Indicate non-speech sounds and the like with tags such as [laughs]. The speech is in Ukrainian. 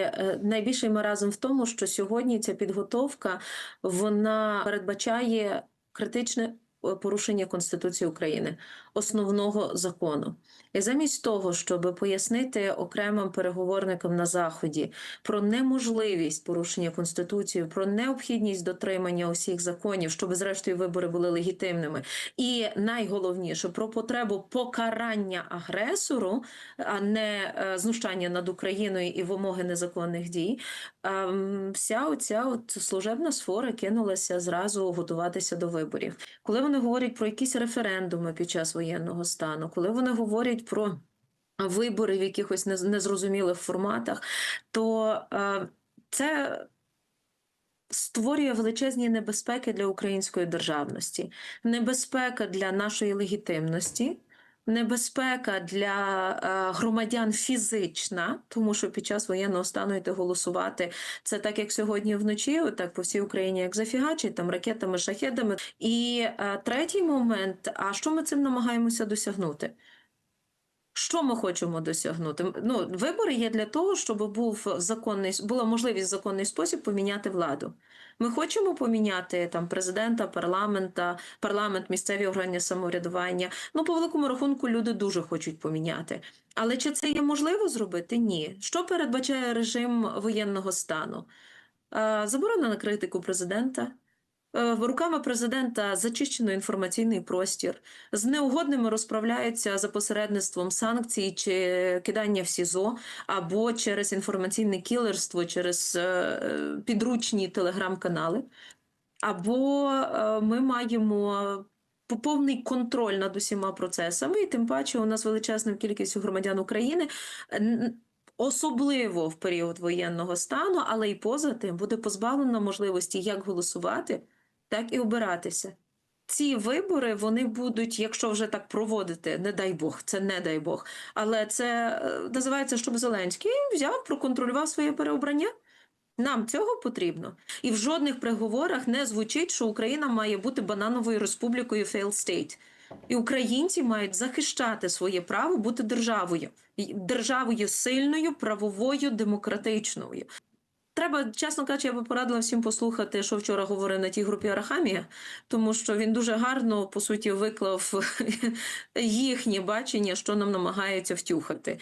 Е, Найбільший маразм в тому, що сьогодні ця підготовка вона передбачає критичне е, порушення Конституції України, основного закону. І замість того, щоб пояснити окремим переговорникам на заході про неможливість порушення конституції, про необхідність дотримання усіх законів, щоб зрештою вибори були легітимними, і найголовніше про потребу покарання агресору, а не е, знущання над Україною і вимоги незаконних дій. ем, Вся оця от служебна сфера кинулася зразу готуватися до виборів. Коли вони говорять про якісь референдуми під час воєнного стану, коли вони говорять про вибори в якихось нез- незрозумілих форматах, то е, це створює величезні небезпеки для української державності, небезпека для нашої легітимності. Небезпека для е, громадян фізична, тому що під час воєнного стану йти голосувати це так, як сьогодні вночі, отак по всій Україні, як зафігачить там ракетами, шахедами. І е, третій момент: а що ми цим намагаємося досягнути? Що ми хочемо досягнути? Ну, вибори є для того, щоб був законний була можливість в законний спосіб поміняти владу. Ми хочемо поміняти там президента, парламента, парламент, місцеві органи самоврядування. Ну, по великому рахунку, люди дуже хочуть поміняти. Але чи це є можливо зробити? Ні. Що передбачає режим воєнного стану? Е, Заборона на критику президента. Е, Руками президента зачищено інформаційний простір, з неугодними розправляються за посередництвом санкцій чи кидання в СІЗО, або через інформаційне кілерство, через е, підручні телеграм-канали. Або е, ми маємо повний контроль над усіма процесами, і тим паче у нас величезна кількість громадян України. Особливо в період воєнного стану, але й поза тим буде позбавлено можливості як голосувати, так і обиратися. Ці вибори вони будуть, якщо вже так проводити, не дай Бог, це не дай Бог. Але це е, називається, щоб Зеленський взяв, проконтролював своє переобрання. Нам цього потрібно. І в жодних переговорах не звучить, що Україна має бути банановою республікою failed state. І українці мають захищати своє право бути державою, державою сильною, правовою, демократичною. Треба, чесно кажучи, я би порадила всім послухати, що вчора говорив на тій групі Арахамія, тому що він дуже гарно по суті виклав [laughs] їхнє бачення, що нам намагаються втюхати.